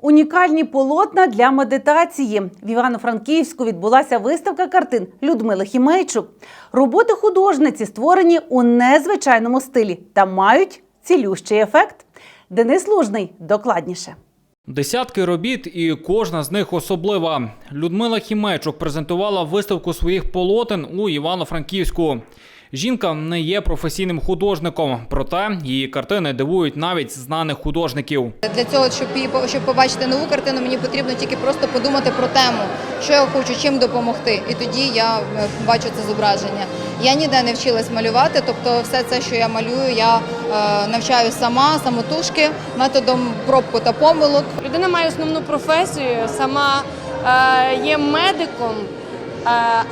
Унікальні полотна для медитації. В Івано-Франківську відбулася виставка картин Людмили Хімейчук. Роботи художниці створені у незвичайному стилі та мають цілющий ефект. Денис Лужний докладніше. Десятки робіт, і кожна з них особлива. Людмила Хімейчук презентувала виставку своїх полотен у Івано-Франківську. Жінка не є професійним художником, проте її картини дивують навіть знаних художників. Для цього, щоб щоб побачити нову картину, мені потрібно тільки просто подумати про тему, що я хочу, чим допомогти. І тоді я е, бачу це зображення. Я ніде не вчилась малювати, тобто все це, що я малюю, я е, навчаю сама, самотужки, методом пробку та помилок. Людина має основну професію, сама е, є медиком,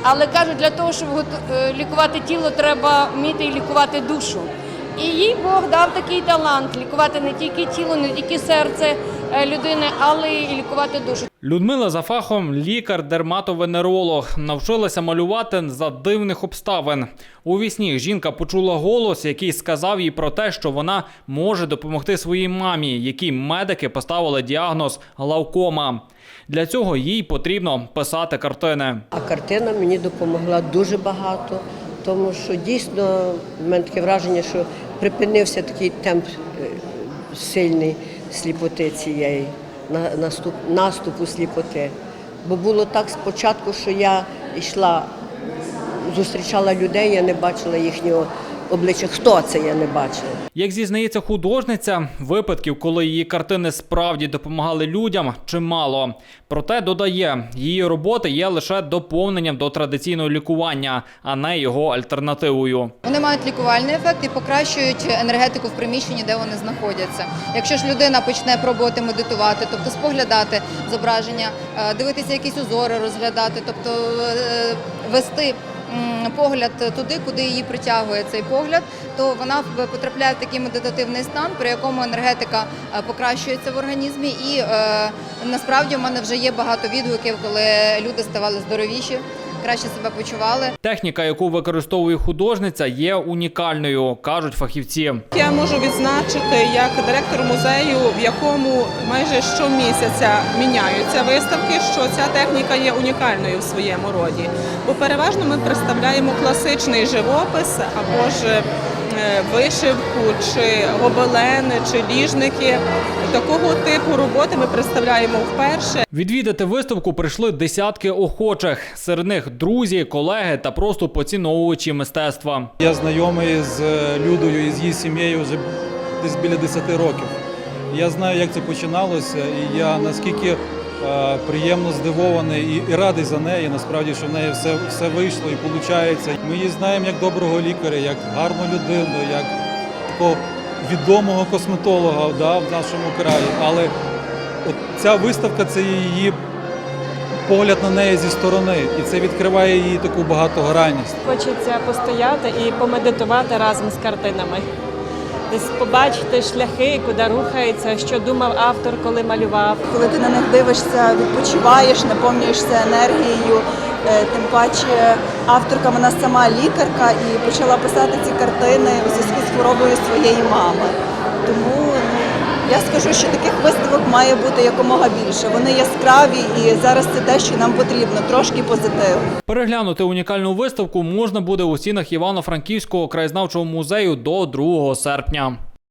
але кажуть, для того, щоб е, лікувати тіло, треба вміти і лікувати душу. І їй Бог дав такий талант лікувати не тільки тіло, не тільки серце людини, але й лікувати душу. Людмила за фахом лікар-дерматовенеролог навчилася малювати за дивних обставин. У вісні жінка почула голос, який сказав їй про те, що вона може допомогти своїй мамі, якій медики поставили діагноз глаукома. Для цього їй потрібно писати картини. А картина мені допомогла дуже багато, тому що дійсно в мене таке враження, що припинився такий темп е, сильний сліпоти цієї, на- наступ, наступу сліпоти. Бо було так спочатку, що я йшла, зустрічала людей, я не бачила їхнього обличчя. Хто це я не бачила. Як зізнається художниця, випадків, коли її картини справді допомагали людям, чимало. Проте додає, її роботи є лише доповненням до традиційного лікування, а не його альтернативою. Вони мають лікувальний ефект і покращують енергетику в приміщенні, де вони знаходяться. Якщо ж людина почне пробувати медитувати, тобто споглядати зображення, е, дивитися якісь узори, розглядати, тобто е, вести погляд туди, куди її притягує цей погляд, то вона потрапляє в такий медитативний стан, при якому енергетика е, покращується в організмі. І е, насправді в мене вже є багато відгуків, коли люди ставали здоровіші, краще себе почували. Техніка, яку використовує художниця, є унікальною, кажуть фахівці. Я можу відзначити як директор музею, в якому майже щомісяця міняються виставки, що ця техніка є унікальною в своєму роді. Бо переважно ми представляємо класичний живопис або ж вишивку, чи гобелени, чи ліжники. Такого типу роботи ми представляємо вперше. Відвідати виставку прийшли десятки охочих. Серед них друзі, колеги та просто поціновувачі мистецтва. Я знайомий з Людою і з її сім'єю вже десь біля 10 років. Я знаю, як це починалося, і я наскільки е, приємно здивований і, і радий за неї. Насправді, що в неї все, все вийшло і виходить. Ми її знаємо як доброго лікаря, як гарну людину, як такого відомого косметолога да, в нашому краї. Але от ця виставка це її погляд на неї зі сторони, і це відкриває її таку багатогранність. Хочеться постояти і помедитувати разом з картинами. Десь побачити шляхи, куди рухається, що думав автор, коли малював. коли ти на них дивишся, відпочиваєш, наповнюєшся енергією. Е, Тим паче авторка вона сама лікарка і почала писати ці картини у зв'язку з хворобою своєї мами. Я скажу, що таких виставок має бути якомога більше. Вони яскраві і зараз це те, що нам потрібно, трошки позитиву. Переглянути унікальну виставку можна буде у стінах Івано-Франківського краєзнавчого музею до 2 серпня.